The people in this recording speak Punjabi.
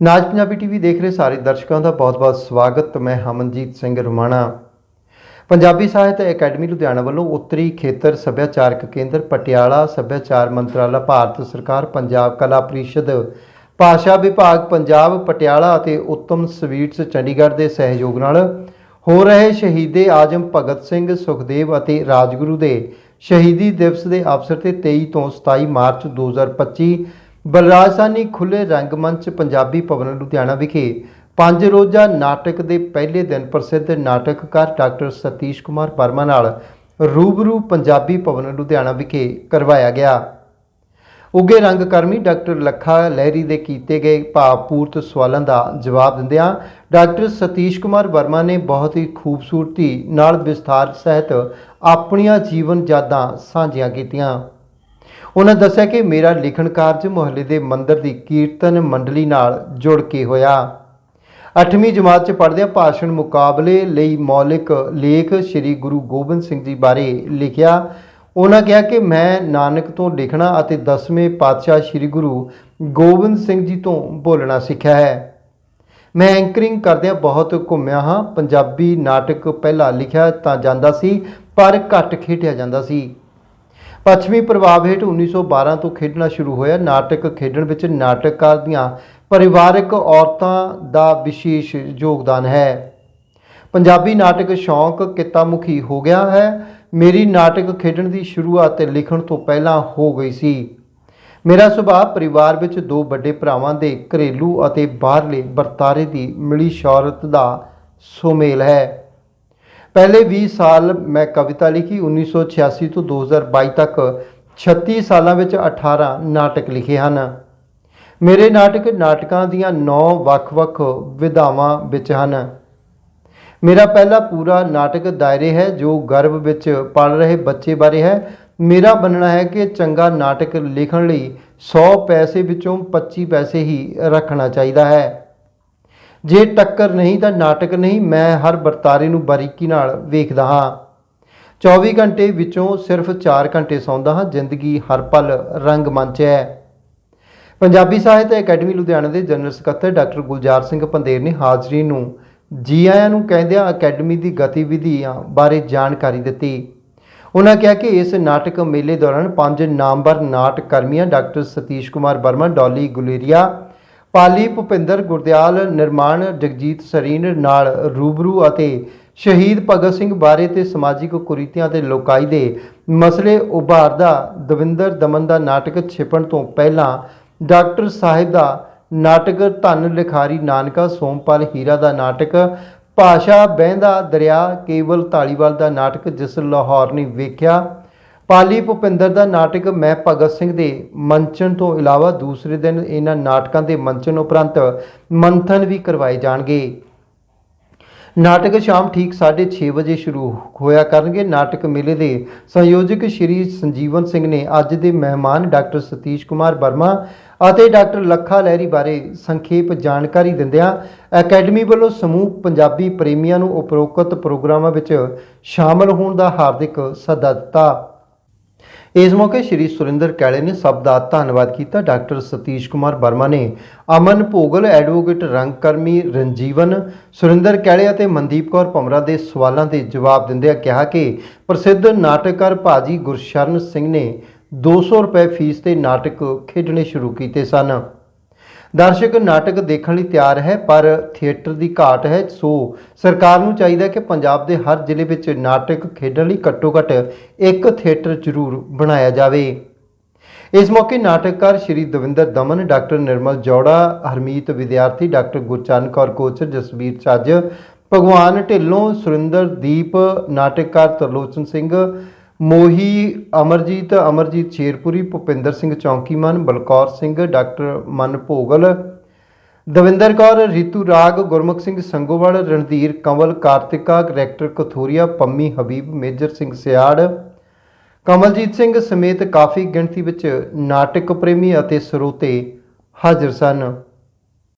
ਨਾਜ ਪੰਜਾਬੀ ਟੀਵੀ ਦੇਖ ਰਹੇ ਸਾਰੇ ਦਰਸ਼ਕਾਂ ਦਾ ਬਹੁਤ-ਬਹੁਤ ਸਵਾਗਤ। ਮੈਂ ਹਮਨਜੀਤ ਸਿੰਘ ਰੁਮਾਣਾ। ਪੰਜਾਬੀ ਸਾਹਿਤ ਅਕੈਡਮੀ ਲੁਧਿਆਣਾ ਵੱਲੋਂ ਉੱਤਰੀ ਖੇਤਰ ਸੱਭਿਆਚਾਰਕ ਕੇਂਦਰ ਪਟਿਆਲਾ ਸੱਭਿਆਚਾਰ ਮੰਤਰਾਲਾ ਭਾਰਤ ਸਰਕਾਰ, ਪੰਜਾਬ ਕਲਾ ਪ੍ਰੀਸ਼ਦ, ਭਾਸ਼ਾ ਵਿਭਾਗ, ਪੰਜਾਬ, ਪਟਿਆਲਾ ਅਤੇ ਉੱਤਮ ਸਵੀਟਸ ਚੰਡੀਗੜ੍ਹ ਦੇ ਸਹਿਯੋਗ ਨਾਲ ਹੋ ਰਹੇ ਸ਼ਹੀਦੇ ਆਜਮ ਭਗਤ ਸਿੰਘ ਸੁਖਦੇਵ ਅਤੇ ਰਾਜਗੁਰੂ ਦੇ ਸ਼ਹੀਦੀ ਦਿਵਸ ਦੇ ਅਵਸਰ ਤੇ 23 ਤੋਂ 27 ਮਾਰਚ 2025 ਬਲਰਾਜਸਾਨੀ ਖੁੱਲੇ ਰੰਗਮੰਚ ਪੰਜਾਬੀ ਭਵਨ ਲੁਧਿਆਣਾ ਵਿਖੇ ਪੰਜ ਰੋਜ਼ਾ ਨਾਟਕ ਦੇ ਪਹਿਲੇ ਦਿਨ ਪ੍ਰਸਿੱਧ ਨਾਟਕਕਾਰ ਡਾਕਟਰ ਸਤੀਸ਼ ਕੁਮਾਰ ਵਰਮਾ ਨਾਲ ਰੂਬਰੂ ਪੰਜਾਬੀ ਭਵਨ ਲੁਧਿਆਣਾ ਵਿਖੇ ਕਰਵਾਇਆ ਗਿਆ। ਉੱਗੇ ਰੰਗਕਰਮੀ ਡਾਕਟਰ ਲੱਖਾ ਲਹਿਰੀ ਦੇ ਕੀਤੇ ਗਏ ਭਾਵਪੂਰਤ ਸਵਾਲਾਂ ਦਾ ਜਵਾਬ ਦਿੰਦਿਆਂ ਡਾਕਟਰ ਸਤੀਸ਼ ਕੁਮਾਰ ਵਰਮਾ ਨੇ ਬਹੁਤ ਹੀ ਖੂਬਸੂਰਤੀ ਨਾਲ ਵਿਸਥਾਰ ਸਹਿਤ ਆਪਣੀਆਂ ਜੀਵਨ ਯਾਦਾਂ ਸਾਂਝੀਆਂ ਕੀਤੀਆਂ। ਉਹਨਾਂ ਦੱਸਿਆ ਕਿ ਮੇਰਾ ਲਿਖਣ ਕਾਰਜ ਮੁਹੱਲੇ ਦੇ ਮੰਦਿਰ ਦੀ ਕੀਰਤਨ ਮੰਡਲੀ ਨਾਲ ਜੁੜ ਕੇ ਹੋਇਆ। 8ਵੀਂ ਜਮਾਤ 'ਚ ਪੜ੍ਹਦਿਆਂ ਭਾਸ਼ਣ ਮੁਕਾਬਲੇ ਲਈ ਮੌਲਿਕ ਲੇਖ ਸ੍ਰੀ ਗੁਰੂ ਗੋਬਿੰਦ ਸਿੰਘ ਜੀ ਬਾਰੇ ਲਿਖਿਆ। ਉਹਨਾਂ ਕਿਹਾ ਕਿ ਮੈਂ ਨਾਨਕ ਤੋਂ ਲਿਖਣਾ ਅਤੇ 10ਵੇਂ ਪਾਤਸ਼ਾਹ ਸ੍ਰੀ ਗੁਰੂ ਗੋਬਿੰਦ ਸਿੰਘ ਜੀ ਤੋਂ ਬੋਲਣਾ ਸਿੱਖਿਆ ਹੈ। ਮੈਂ ਐਂਕਰਿੰਗ ਕਰਦਿਆਂ ਬਹੁਤ ਘੁੰਮਿਆ ਹਾਂ। ਪੰਜਾਬੀ ਨਾਟਕ ਪਹਿਲਾਂ ਲਿਖਿਆ ਤਾਂ ਜਾਂਦਾ ਸੀ, ਪਰ ਘੱਟ ਖੇਡਿਆ ਜਾਂਦਾ ਸੀ। ਪੱਛਮੀ ਪ੍ਰਭਾਵ ਹੇਠ 1912 ਤੋਂ ਖੇਡਣਾ ਸ਼ੁਰੂ ਹੋਇਆ। ਨਾਟਕ ਖੇਡਣ ਵਿੱਚ ਨਾਟਕਕਾਰ ਦੀਆਂ ਪਰਿਵਾਰਕ ਔਰਤਾਂ ਦਾ ਵਿਸ਼ੇਸ਼ ਯੋਗਦਾਨ ਹੈ। ਪੰਜਾਬੀ ਨਾਟਕ ਸ਼ੌਂਕ ਕਿੱਤਾਮੁਖੀ ਹੋ ਗਿਆ ਹੈ। ਮੇਰੀ ਨਾਟਕ ਖੇਡਣ ਦੀ ਸ਼ੁਰੂਆਤ ਲਿਖਣ ਤੋਂ ਪਹਿਲਾਂ ਹੋ ਗਈ ਸੀ। ਮੇਰਾ ਸੁਭਾਅ ਪਰਿਵਾਰ ਵਿੱਚ ਦੋ ਵੱਡੇ ਭਰਾਵਾਂ ਦੇ ਘਰੇਲੂ ਅਤੇ ਬਾਹਰਲੇ ਵਰਤਾਰੇ ਦੀ ਮਿਲੀ ਸ਼ੌਹਰਤ ਦਾ ਸੁਮੇਲ ਹੈ। ਪਹਿਲੇ 20 ਸਾਲ ਮੈਂ ਕਵਿਤਾ ਲਿਖੀ 1986 ਤੋਂ 2022 ਤੱਕ 36 ਸਾਲਾਂ ਵਿੱਚ 18 ਨਾਟਕ ਲਿਖੇ ਹਨ। ਮੇਰੇ ਨਾਟਕ ਨਾਟਕਾਂ ਦੀਆਂ 9 ਵੱਖ-ਵੱਖ ਵਿਧਾਵਾਂ ਵਿੱਚ ਹਨ। ਮੇਰਾ ਪਹਿਲਾ ਪੂਰਾ ਨਾਟਕ ਦਾਇਰੇ ਹੈ, ਜੋ ਗਰਭ ਵਿੱਚ ਪੜ ਰਹੇ ਬੱਚੇ ਬਾਰੇ ਹੈ। ਮੇਰਾ ਬਣਨਾ ਹੈ ਕਿ ਚੰਗਾ ਨਾਟਕ ਲਿਖਣ ਲਈ 100 ਪੈਸੇ ਵਿੱਚੋਂ 25 ਪੈਸੇ ਹੀ ਰੱਖਣਾ ਚਾਹੀਦਾ ਹੈ। ਜੇ ਟੱਕਰ ਨਹੀਂ ਤਾਂ ਨਾਟਕ ਨਹੀਂ, ਮੈਂ ਹਰ ਵਰਤਾਰੇ ਨੂੰ ਬਾਰੀਕੀ ਨਾਲ ਵੇਖਦਾ ਹਾਂ। 24 ਘੰਟੇ ਵਿੱਚੋਂ ਸਿਰਫ 4 ਘੰਟੇ ਸੌਂਦਾ ਹਾਂ, ਜ਼ਿੰਦਗੀ ਹਰ ਪਲ ਰੰਗਮੰਚ ਹੈ। ਪੰਜਾਬੀ ਸਾਹਿਤ ਅਕੈਡਮੀ ਲੁਧਿਆਣਾ ਦੇ ਜਨਰਲ ਸਕੱਤਰ ਡਾਕਟਰ ਗੁਲਜ਼ਾਰ ਸਿੰਘ ਪੰਦੇਰ ਨੇ ਹਾਜ਼ਰੀ ਨੂੰ ਜੀ ਆਇਆਂ ਨੂੰ ਕਹਿੰਦਿਆਂ ਅਕੈਡਮੀ ਦੀ ਗਤੀਵਿਧੀਆਂ ਬਾਰੇ ਜਾਣਕਾਰੀ ਦਿੱਤੀ। ਉਹਨਾਂ ਕਿਹਾ ਕਿ ਇਸ ਨਾਟਕ ਮੇਲੇ ਦੌਰਾਨ ਪੰਜ ਨਾਮਵਰ ਨਾਟਕ ਕਰਮੀਆਂ ਡਾਕਟਰ ਸਤੀਸ਼ ਕੁਮਾਰ ਵਰਮਾ, ਡੋਲੀ ਗੁਲੇਰੀਆ ਪਾਲੀ ਭੁਪਿੰਦਰ ਗੁਰਦਿਆਲ, ਨਿਰਮਾਣ ਜਗਜੀਤ ਸਰੀਨ ਨਾਲ ਰੂਬਰੂ ਅਤੇ ਸ਼ਹੀਦ ਭਗਤ ਸਿੰਘ ਬਾਰੇ ਤੇ ਸਮਾਜਿਕ ਕੁਰੀਤੀਆਂ ਤੇ ਲੋਕਾਈ ਦੇ ਮਸਲੇ ਉਭਾਰਦਾ ਦਵਿੰਦਰ ਦਮਨ ਦਾ ਨਾਟਕ ਛਿਪਣ ਤੋਂ ਪਹਿਲਾਂ ਡਾਕਟਰ ਸਾਹਿਬ ਦਾ ਨਾਟਕ ਧੰਨ ਲਿਖਾਰੀ ਨਾਨਕਾ ਸੋਮਪਾਲ ਹੀਰਾ ਦਾ ਨਾਟਕ, ਭਾਸ਼ਾ ਬਹਿੰਦਾ ਦਰਿਆ ਕੇਵਲ ਧਾਲੀਵਾਲ ਦਾ ਨਾਟਕ ਜਿਸ ਲਾਹੌਰ ਨੇ ਵੇਖਿਆ। ਪਾਲੀ ਭੁਪਿੰਦਰ ਦਾ ਨਾਟਕ ਮੈਂ ਭਗਤ ਸਿੰਘ ਦੇ ਮੰਚਨ ਤੋਂ ਇਲਾਵਾ ਦੂਸਰੇ ਦਿਨ ਇਹਨਾਂ ਨਾਟਕਾਂ ਦੇ ਮੰਚਨ ਉਪਰੰਤ ਮੰਥਨ ਵੀ ਕਰਵਾਏ ਜਾਣਗੇ। ਨਾਟਕ ਸ਼ਾਮ ਠੀਕ 6:30 ਵਜੇ ਸ਼ੁਰੂ ਹੋਇਆ ਕਰਨਗੇ। ਨਾਟਕ ਮੇਲੇ ਦੇ ਸੰਯੋਜਕ ਸ਼੍ਰੀ ਸੰਜੀਵਨ ਸਿੰਘ ਨੇ ਅੱਜ ਦੇ ਮਹਿਮਾਨ ਡਾਕਟਰ ਸਤੀਸ਼ ਕੁਮਾਰ ਵਰਮਾ ਅਤੇ ਡਾਕਟਰ ਲੱਖਾ ਲਹਿਰੀ ਬਾਰੇ ਸੰਖੇਪ ਜਾਣਕਾਰੀ ਦਿੰਦਿਆਂ ਅਕੈਡਮੀ ਵੱਲੋਂ ਸਮੂਹ ਪੰਜਾਬੀ ਪ੍ਰੇਮੀਆਂ ਨੂੰ ਉਪਰੋਕਤ ਪ੍ਰੋਗਰਾਮਾਂ ਵਿੱਚ ਸ਼ਾਮਲ ਹੋਣ ਦਾ ਹਾਰਦਿਕ ਸੱਦਾ ਦਿੱਤਾ। ਇਸ ਮੌਕੇ ਸ਼੍ਰੀ ਸੁਰਿੰਦਰ ਕੈਲੇ ਨੇ ਸਭ ਦਾ ਧੰਨਵਾਦ ਕੀਤਾ। ਡਾਕਟਰ ਸਤੀਸ਼ ਕੁਮਾਰ ਵਰਮਾ ਨੇ ਅਮਨ ਭੋਗਲ, ਐਡਵੋਕੇਟ ਰੰਗਕਰਮੀ ਰਣਜੀਵਨ, ਸੁਰਿੰਦਰ ਕੈਲੇ ਅਤੇ ਮਨਦੀਪ ਕੌਰ ਭਮਰਾ ਦੇ ਸਵਾਲਾਂ ਦੇ ਜਵਾਬ ਦਿੰਦਿਆਂ ਕਿਹਾ ਕਿ ਪ੍ਰਸਿੱਧ ਨਾਟਕਕਾਰ ਭਾਜੀ ਗੁਰਸ਼ਰਨ ਸਿੰਘ ਨੇ 200 ਰੁਪਏ ਫੀਸ ਤੇ ਨਾਟਕ ਖੇਡਣੇ ਸ਼ੁਰੂ ਕੀਤੇ ਸਨ। ਦਰਸ਼ਕ ਨਾਟਕ ਦੇਖਣ ਲਈ ਤਿਆਰ ਹੈ, ਪਰ ਥੀਏਟਰ ਦੀ ਘਾਟ ਹੈ, ਸੋ ਸਰਕਾਰ ਨੂੰ ਚਾਹੀਦਾ ਕਿ ਪੰਜਾਬ ਦੇ ਹਰ ਜ਼ਿਲ੍ਹੇ ਵਿੱਚ ਨਾਟਕ ਖੇਡਣ ਲਈ ਘੱਟੋ-ਘੱਟ ਇੱਕ ਥੀਏਟਰ ਜ਼ਰੂਰ ਬਣਾਇਆ ਜਾਵੇ। ਇਸ ਮੌਕੇ ਨਾਟਕਕਾਰ ਸ਼੍ਰੀ ਦਵਿੰਦਰ ਦਮਨ, ਡਾਕਟਰ ਨਿਰਮਲ ਜੋੜਾ, ਹਰਮੀਤ ਵਿਦਿਆਰਥੀ ਡਾਕਟਰ ਗੁਰਚਰਨ ਕੌਰ ਕੋਚਰ ਜਸਵੀਰ ਚੱਜ, ਭਗਵਾਨ ਢਿੱਲੋਂ ਸੁਰਿੰਦਰ ਦੀਪ ਨਾਟਕਕਾਰ Tarlochan Singh Mohi, Amarjit Amarjit Sherpuri, Bhupinder Singh Chaunkiman, Balkaur Singh, doctor Man Bhogal Davinder Kaur, Ritu Raag, Gurmukh Singh Sangowal, Randhir Kanwal, Kartika character Kathuria, Pammi Habib, major Singh Siar, Kamaljit Singh ਸਮੇਤ ਕਾਫੀ ਗਿਣਤੀ ਵਿੱਚ ਨਾਟਕ ਪ੍ਰੇਮੀ ਅਤੇ ਸਰੋਤੇ ਹਾਜ਼ਰ ਸਨ।